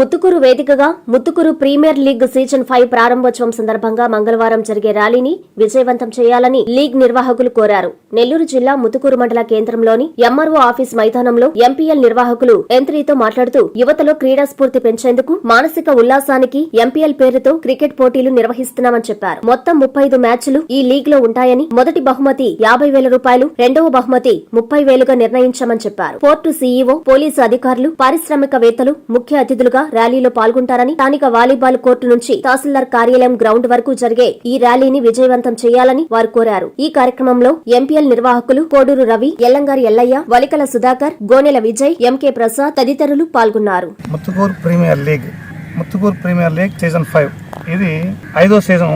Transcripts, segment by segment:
ముత్తుకూరు వేదికగా Muthukuru premier league season five ప్రారంభోత్సవం సందర్భంగా మంగళవారం జరిగే ర్యాలీని విజయవంతం చేయాలని లీగ్ నిర్వాహకులు కోరారు. నెల్లూరు జిల్లా ముత్తుకూరు మండల కేంద్రంలోని ఎంఆర్ఓ ఆఫీస్ మైదానంలో ఎంపీఎల్ నిర్వాహకులు ఎంత్రీతో మాట్లాడుతూ యువతలో క్రీడా స్ఫూర్తి పెంచేందుకు మానసిక ఉల్లాసానికి ఎంపీఎల్ పేరుతో క్రికెట్ పోటీలు నిర్వహిస్తున్నామని చెప్పారు. మొత్తం ముప్పై ఐదు మ్యాచ్లు ఈ లీగ్లో ఉంటాయని మొదటి బహుమతి యాభై వేల రూపాయలు రెండవ బహుమతి ముప్పై వేలుగా నిర్ణయించామని చెప్పారు. పోర్టు సీఈఓ పోలీసు అధికారులు పారిశ్రామికవేత్తలు ముఖ్య అతిథులుగా ర్యాలీలో పాల్గొంటారని స్థానిక వాలీబాల్ కోర్టు నుంచి తహసీల్దార్ కార్యాలయం గ్రౌండ్ వరకు జరిగే ఈ ర్యాలీని విజయవంతం చేయాలని వారు కోరారు. ఈ కార్యక్రమంలో ఎంపీఎల్ నిర్వాహకులు కోడూరు రవి ఎల్లంగారి ఎల్లయ్య వలికల సుధాకర్ గోనెల విజయ్ ఎంకే ప్రసాద్ తదితరులు పాల్గొన్నారు. Muthukuru premier league Muthukuru premier league season five. ఇది ఐదో సీజన్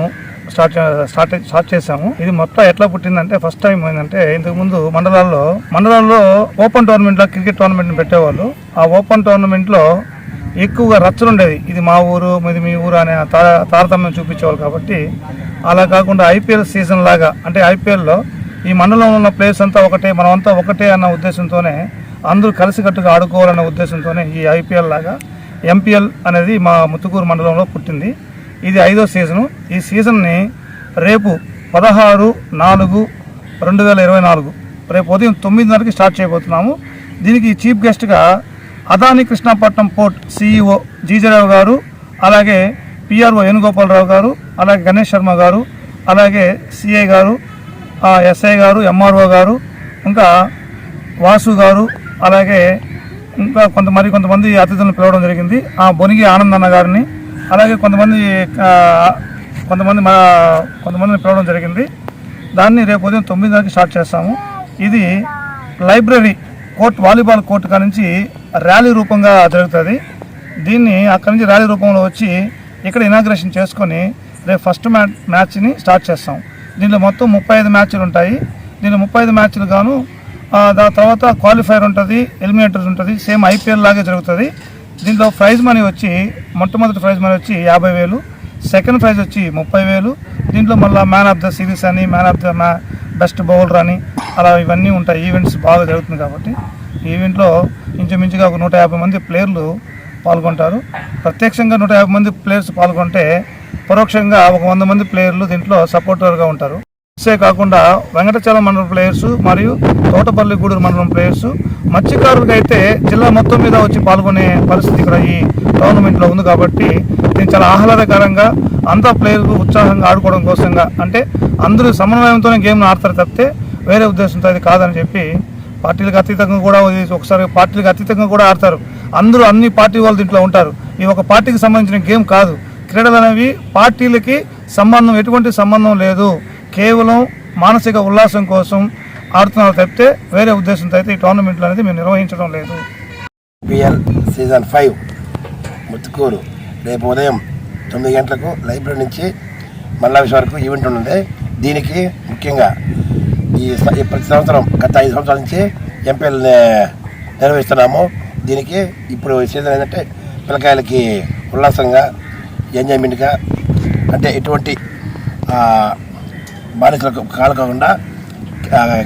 స్టార్ట్ స్టార్ట్ స్టార్ట్ చేసాము ఇది మొత్తం ఎట్లా పుట్టిందంటే ఫస్ట్ టైం ఏంటంటే ఇంతకు ముందు మండలాల్లో మండలాల్లో ఓపెన్ టోర్నమెంట్లో క్రికెట్ టోర్నమెంట్ పెట్టేవాళ్ళు. ఆ ఓపెన్ టోర్నమెంట్లో ఎక్కువగా రచ్చలు ఉండేది. ఇది మా ఊరు ఇది మీ ఊరు అనే తా- తారతమ్యం చూపించేవాళ్ళు కాబట్టి అలా కాకుండా ఐపీఎల్ సీజన్ లాగా అంటే ఐపీఎల్లో ఈ మండలంలో ఉన్న ప్లేయర్స్ అంతా ఒకటే మనమంతా ఒకటే అన్న ఉద్దేశంతోనే అందరూ కలిసికట్టుగా ఆడుకోవాలన్న ఉద్దేశంతోనే ఈ ఐపీఎల్ లాగా ఎంపీఎల్ అనేది మా ముత్తుకూరు మండలంలో పుట్టింది. ఇది ఐదో సీజను. ఈ సీజన్ని రేపు పదహారు నాలుగు రెండు వేల ఇరవై నాలుగు రేపు ఉదయం తొమ్మిదిన్నరకి స్టార్ట్ చేయబోతున్నాము. దీనికి చీఫ్ గెస్ట్గా అదాని కృష్ణాపట్నం పోర్ట్ సీఈఓ జీజరావు గారు అలాగే పిఆర్ఓ వేణుగోపాలరావు గారు అలాగే గణేష్ శర్మ గారు అలాగే సిఐ గారు ఎస్ఐ గారు ఎంఆర్ఓ గారు ఇంకా వాసు గారు అలాగే ఇంకా కొంత మరి కొంతమంది అతిథులను పిలవడం జరిగింది. ఆ బొనిగి ఆనందన్న గారిని అలాగే కొంతమంది కొంతమంది మా కొంతమందిని పిలవడం జరిగింది. దాన్ని రేపు ఉదయం తొమ్మిదిన్నరకి స్టార్ట్ చేస్తాము. ఇది లైబ్రరీ కోర్ట్ వాలీబాల్ కోర్టు కానించి ర్యాలీ రూపంగా జరుగుతుంది. దీన్ని అక్కడి నుంచి ర్యాలీ రూపంలో వచ్చి ఇక్కడ ఇనాగ్రేషన్ చేసుకొని రేపు ఫస్ట్ మ్యాచ్ మ్యాచ్ని స్టార్ట్ చేస్తాం. దీంట్లో మొత్తం ముప్పై ఐదు మ్యాచ్లు ఉంటాయి. దీంట్లో ముప్పై ఐదు మ్యాచ్లు గాను దాని తర్వాత క్వాలిఫైర్ ఉంటుంది ఎలిమినేటర్స్ ఉంటుంది సేమ్ ఐపీఎల్ లాగే జరుగుతుంది. దీంట్లో ప్రైజ్ మనీ వచ్చి మొట్టమొదటి ప్రైజ్ మనీ వచ్చి యాభై వేలు సెకండ్ ప్రైజ్ వచ్చి ముప్పై వేలు. దీంట్లో మళ్ళీ మ్యాన్ ఆఫ్ ద సిరీస్ అని మ్యాన్ ఆఫ్ ద మ్యా బెస్ట్ బౌలర్ అని అలా ఇవన్నీ ఉంటాయి. ఈవెంట్స్ బాగా జరుగుతుంది కాబట్టి ఈవెంట్లో ఇంచుమించుగా ఒక నూట యాభై మంది ప్లేయర్లు పాల్గొంటారు. ప్రత్యక్షంగా నూట యాభై మంది ప్లేయర్స్ పాల్గొంటే పరోక్షంగా ఒక వంద మంది ప్లేయర్లు దీంట్లో సపోర్టర్గా ఉంటారు. ఇసే కాకుండా వెంకటచలం మండలం ప్లేయర్స్ మరియు తోటపల్లి గూడూరు మండలం ప్లేయర్స్ మత్స్యకారులకు అయితే జిల్లా మొత్తం మీద వచ్చి పాల్గొనే పరిస్థితి ఇక్కడ ఈ టోర్నమెంట్లో ఉంది కాబట్టి దీన్ని చాలా ఆహ్లాదకరంగా అంతా ప్లేయర్లు ఉత్సాహంగా ఆడుకోవడం కోసంగా అంటే అందరూ సమన్వయంతోనే గేమ్ను ఆడతారు తప్పితే వేరే ఉద్దేశంతో అది కాదని చెప్పి పార్టీలకు అతీతంగా కూడా ఒకసారి పార్టీలకు అతీతంగా కూడా ఆడతారు. అందరూ అన్ని పార్టీ వాళ్ళు దీంట్లో ఉంటారు. ఇది ఒక పార్టీకి సంబంధించిన గేమ్ కాదు. క్రీడలు అనేవి పార్టీలకి సంబంధం ఎటువంటి సంబంధం లేదు. కేవలం మానసిక ఉల్లాసం కోసం ఆడుతున్నారు తప్పితే వేరే ఉద్దేశంతో అయితే ఈ టోర్నమెంట్లు అనేది మేము నిర్వహించడం లేదు. పిఎల్ సీజన్ ఫైవ్ ముత్తుకూరు రేపు ఉదయం తొమ్మిది గంటలకు లైబ్రరీ నుంచి మల్లావిష్ వరకు ఈవెంట్ ఉంటుంది దీనికి ముఖ్యంగా ఈ ప్రతి సంవత్సరం గత ఐదు సంవత్సరాల నుంచి ఎంపీఎల్ నిర్వహిస్తున్నాము. దీనికి ఇప్పుడు సీజన్ ఏంటంటే పిల్లకాయలకి ఉల్లాసంగా ఎంజాయ్మెంట్గా అంటే ఎటువంటి బానిసలకు కాలుకోకుండా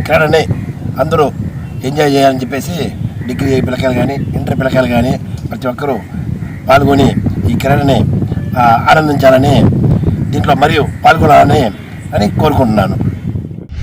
క్రీడని అందరూ ఎంజాయ్ చేయాలని చెప్పేసి డిగ్రీ పిల్లకాయలు కానీ ఇంటర్ పిల్లకాయలు కానీ ప్రతి ఒక్కరూ పాల్గొని ఈ క్రీడని ఆనందించాలని దీంట్లో మరియు పాల్గొనాలని అని కోరుకుంటున్నాను.